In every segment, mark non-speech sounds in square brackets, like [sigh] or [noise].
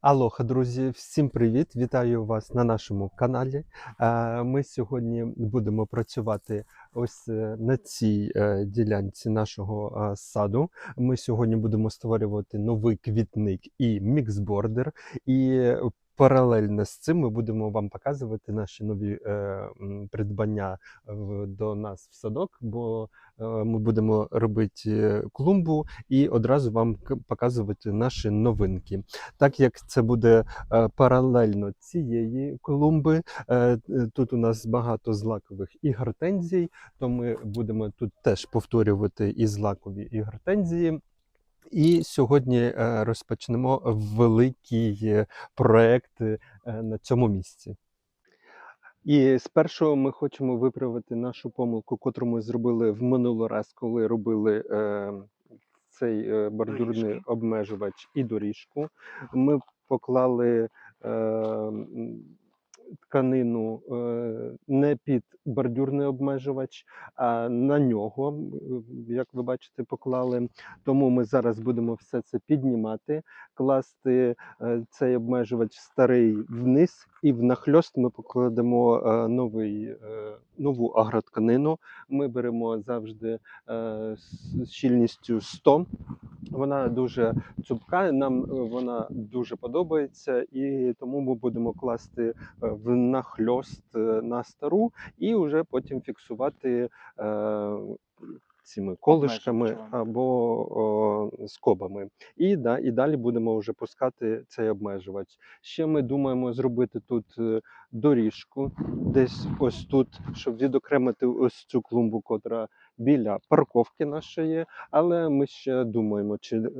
Алоха, друзі, всім привіт! Вітаю вас на нашому каналі. Е, Ми сьогодні будемо працювати ось е, на цій е, ділянці нашого саду. Ми сьогодні будемо створювати новий квітник і міксбордер. І паралельно з цим ми будемо вам показувати наші нові е, придбання в- до нас в садок, бо е, ми будемо робити е, клумбу і одразу вам показувати наші новинки. Так як це буде е, паралельно цієї клумби, е, е, тут у нас багато злакових і гортензій, то ми будемо тут теж повторювати і злакові, і гортензії. І сьогодні е, розпочнемо великий проект е, на цьому місці. І спершу ми хочемо виправити нашу помилку, котру ми зробили в минулий раз, коли робили е, цей е, бордюрний Доріжки. обмежувач і доріжку. Ми поклали е, тканину е, не під бордюрний обмежувач, а на нього, як ви бачите, поклали. Тому ми зараз будемо все це піднімати, класти е, цей обмежувач старий вниз, і в нахльост ми покладемо е, новий, е, нову агротканину. Ми беремо завжди е, з щільністю 100. Вона дуже цупка, нам вона дуже подобається, і тому ми будемо класти в нахльост на стару і вже потім фіксувати цими колишками або о, скобами. І, да, і далі будемо вже пускати цей обмежувач. Ще ми думаємо зробити тут е, доріжку, десь ось тут, щоб відокремити ось цю клумбу, котра біля парковки нашої. Але ми ще думаємо, чи е,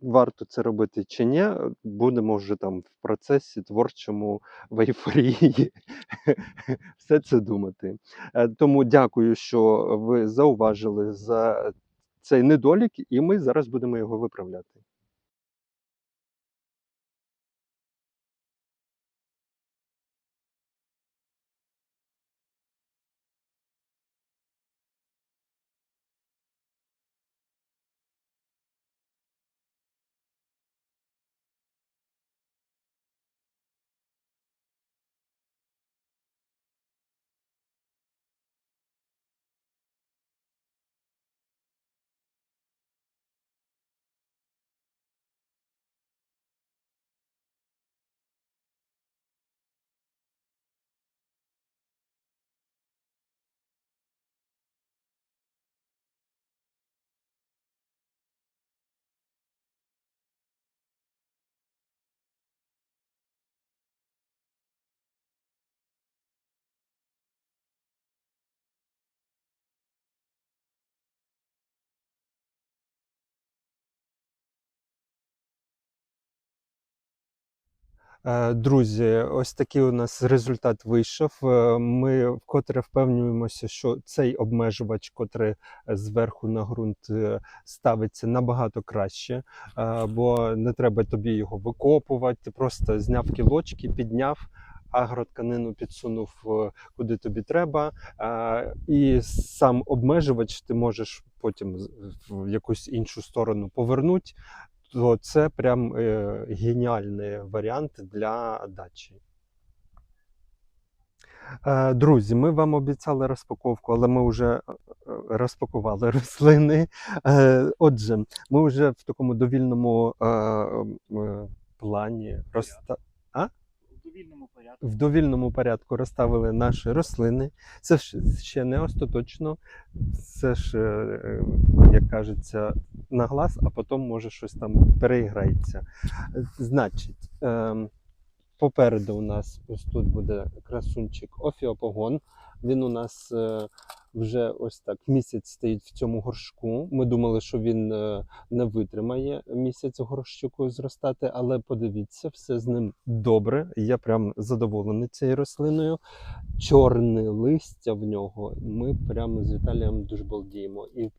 варто це робити чи ні. Будемо вже там в процесі творчому в ейфорії [laughs] все це думати. Е, Тому дякую, що ви зауважили за цей недолік, і ми зараз будемо його виправляти. Друзі, ось такий у нас результат вийшов. Е, Ми вкотре впевнюємося, що цей обмежувач, котрий е, зверху на ґрунт е, ставиться набагато краще, е, бо не треба тобі його викопувати. Просто зняв кілочки, підняв. Агротканину підсунув е, куди тобі треба, е, і сам обмежувач ти можеш потім в якусь іншу сторону повернути, то це прям е, геніальний варіант для дачі. Е, Друзі, ми вам обіцяли розпаковку, але ми вже е, розпакували [laughs] рослини. Е, Отже, ми вже в такому довільному е, е, плані розста... Довільному порядку. в довільному порядку розставили наші рослини. Це ж ще не остаточно. Це ж, як кажеться, на глаз, а потім може щось там переіграється. Значить, ем, попереду у нас ось тут буде красунчик Офіопогон. Він у нас е, вже ось так місяць стоїть в цьому горшку. Ми думали, що він е, не витримає місяць горщику зростати, але подивіться, все з ним добре. Я прям задоволений цією рослиною. Чорне листя в нього. Ми прямо з Віталієм дуже балдіємо. І е,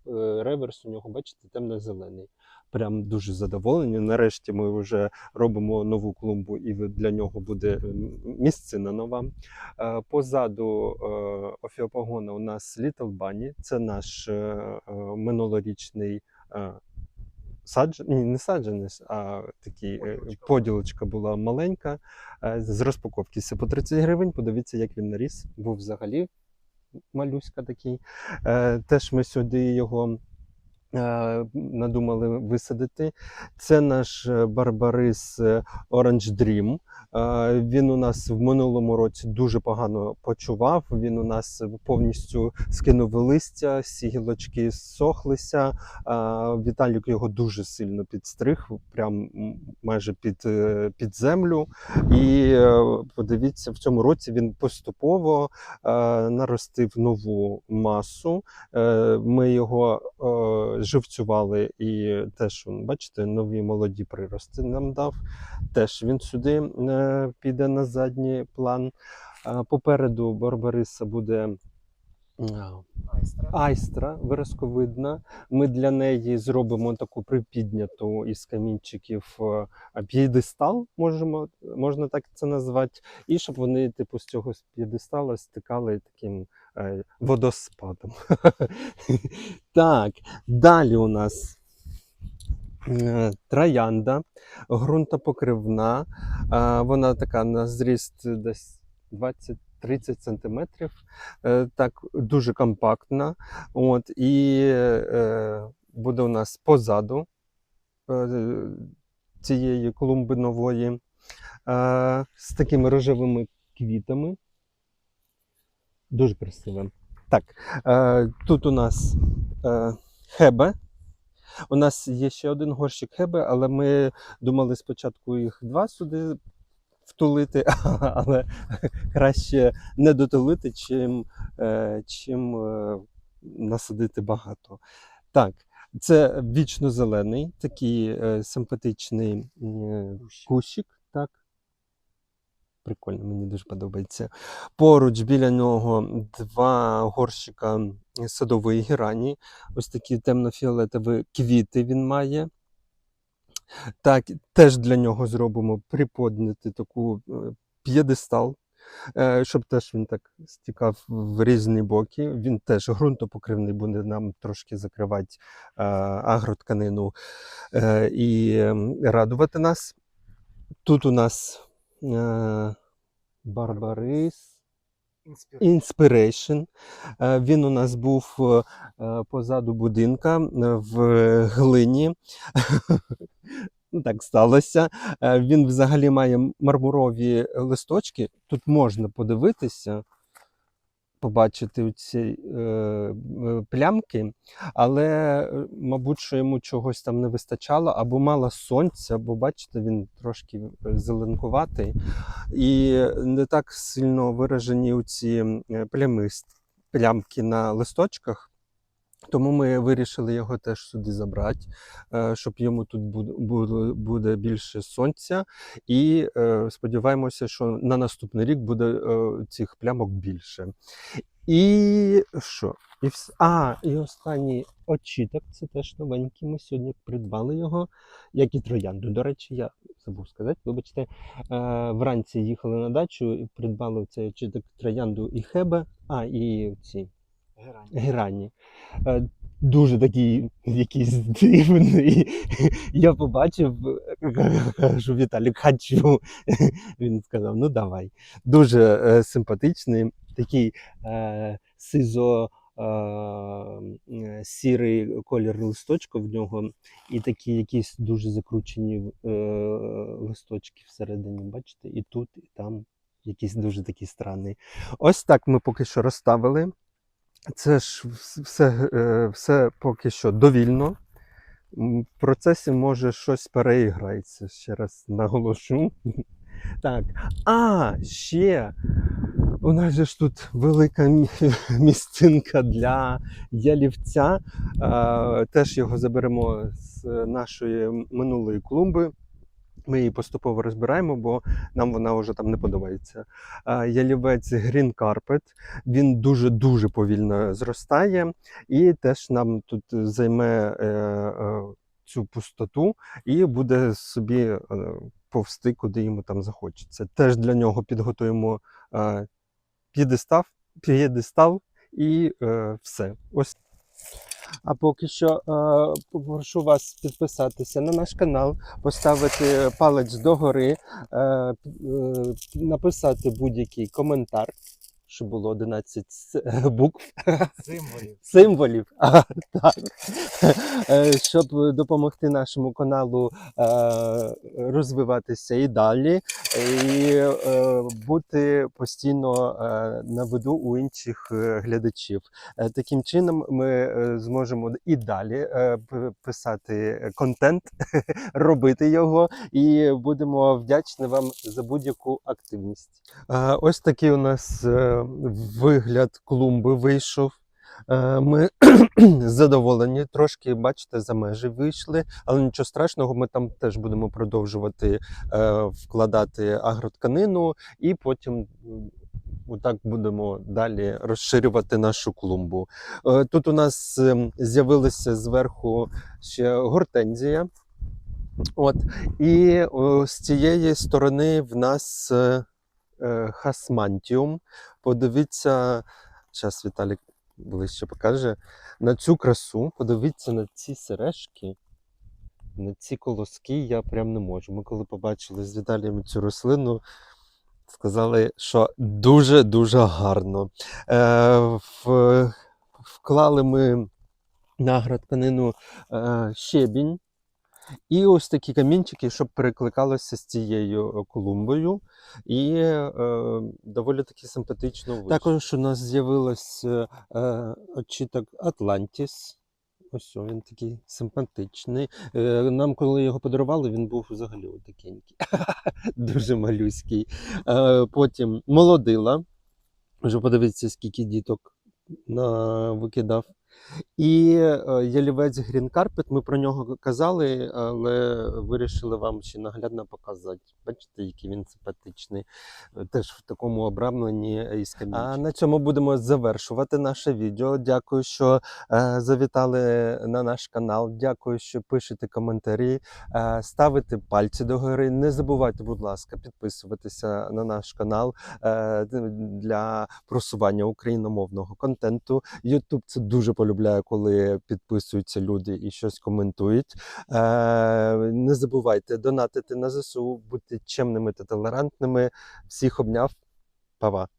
реверс у нього, бачите, темно-зелений. Прям дуже задоволені. Нарешті ми вже робимо нову клумбу, і для нього буде м, місцина нова. Е, Позаду е, Офіопагона у нас Little Bunny. Це наш е, е, минулорічний е, саджан... Ні, не саджанець, а такий е, Поділочка. поділочка була маленька. е, З розпаковки все по 30 гривень. Подивіться, як він наріс. Був взагалі малюська такий. Е, Теж ми сюди його е, надумали висадити. Це наш е, барбарис е, Orange Dream. Е, Він у нас в минулому році дуже погано почував. Він у нас повністю скинув листя, всі гілочки сохлися. Е, Віталік його дуже сильно підстриг, прям майже під, е, під землю. І е, подивіться, в цьому році він поступово е, наростив нову масу. Е, Ми його е, живцювали і теж, бачите, нові молоді прирости нам дав. Теж він сюди е, піде на задній план. Е, Попереду Барбариса буде. Айстра. Айстра виразковидна. Ми для неї зробимо таку припідняту із камінчиків е, п'єдестал, можемо, можна так це назвати. І щоб вони, типу, з цього п'єдестала стикали таким водоспадом. [laughs] так, далі у нас. е, Троянда, ґрунтопокривна. Е, Вона така на зріст десь 20-30 сантиметрів. Е, Так, дуже компактна. От, і е, буде у нас позаду е, цієї клумби нової е, з такими рожевими квітами. Дуже красиве. Так, е, тут у нас е, хебе. У нас є ще один горщик хебе, але ми думали спочатку їх два сюди втулити, [laughs] але краще не дотулити, чим, е, чим е, насадити багато. Так, це вічно зелений, такий е, симпатичний е, кущик. Прикольно, мені дуже подобається. Поруч біля нього два горщика садової герані. Ось такі темно-фіолетові квіти він має. Так, теж для нього зробимо приподняти таку е, п'єдестал, е, щоб теж він так стікав в різні боки. Він теж ґрунтопокривний буде нам трошки закривати е, агротканину і радувати нас. Тут у нас Барбарис. Інспір. Inspiration. Е, Він у нас був е, е, позаду будинка е, в глині. [laughs] Ну, Так сталося. Е, Він взагалі має мармурові листочки. Тут можна подивитися, побачити ці е, е, плямки, але, е, мабуть, що йому чогось там не вистачало, або мало сонця, бо бачите, він трошки е, зеленкуватий. І не так сильно виражені ці плямки на листочках. Тому ми вирішили його теж сюди забрати, е, щоб йому тут буде, більше сонця. І е, сподіваємося, що на наступний рік буде е, цих плямок більше. І що? І вс... А, і останній очіток, це теж новенький. Ми сьогодні придбали його, як і троянду. До речі, я забув сказати, вибачте, вранці їхали на дачу і придбали цей очіток троянду і хебе, а і ці. Герані. Е, Дуже такий якийсь дивний. [laughs] Я побачив, кажу, Віталік, хочу. [laughs] Він сказав: ну давай. Дуже е, симпатичний, такий е, сизо. е, е, Сірий колір листочка в нього, і такі якісь дуже закручені е, листочки всередині, бачите, і тут, і там якийсь дуже такий странний. Ось так ми поки що розставили. Це ж все, е, все поки що довільно. В процесі може щось переіграється, ще раз наголошу. [laughs] Так. А, ще у нас же ж тут велика мі- [laughs] місцинка для ялівця. Теж його заберемо з нашої минулої клумби. Ми її поступово розбираємо, бо нам вона вже там не подобається. Е, Ялівець Green Carpet, він дуже-дуже повільно зростає, і теж нам тут займе е, е, цю пустоту і буде собі повсти, куди йому там захочеться. Теж для нього підготуємо п'єдестав, п'єдестал і все. Ось. А поки що е, попрошу вас підписатися на наш канал, поставити палець догори, е, е, написати будь-який коментар, щоб було 11 с- букв. Символів. символів, [laughs] а, так, Е, щоб допомогти нашому каналу е, розвиватися і далі, і е, бути постійно е, на виду у інших е, глядачів. Е, Таким чином, ми е, зможемо і далі е, писати контент, [laughs] робити його, і будемо вдячні вам за будь-яку активність. Е, Ось такий у нас е, вигляд клумби вийшов. Е, Ми [clears throat] задоволені, трошки, бачите, за межі вийшли, але нічого страшного, ми там теж будемо продовжувати е, вкладати агротканину, і потім отак будемо далі розширювати нашу клумбу. Е, Тут у нас ем, з'явилася зверху ще гортензія. От, і з цієї сторони в нас хасмантіум. Подивіться, зараз Віталік ближче покаже, на цю красу, подивіться на ці сережки, на ці колоски я прям не можу. Ми коли побачили з Віталієм цю рослину, сказали, що дуже-дуже гарно. Е, в, вклали ми на агротканину е, щебінь. І ось такі камінчики, щоб перекликалося з цією е, колумбою, і е, доволі таки симпатично вийшло. Також у нас з'явилось е, очіток Атлантіс. Ось він такий симпатичний. Е, нам, коли його подарували, він був взагалі отакенький. [laughs] Дуже малюський. Е, потім молодила. Вже подивіться, скільки діток викидав. І е, ялівець Green Carpet, ми про нього казали, але вирішили вам ще наглядно показати. Бачите, який він симпатичний. Е, Теж в такому обрамленні із камінчиків. А на цьому будемо завершувати наше відео. Дякую, що е, завітали на наш канал. Дякую, що пишете коментарі, е, ставите пальці догори. Не забувайте, будь ласка, підписуватися на наш канал е, для просування україномовного контенту. YouTube це дуже полюбляє, коли підписуються люди і щось коментують. Е, не забувайте донатити на ЗСУ, бути чемними та толерантними. Всіх обняв. Па-па.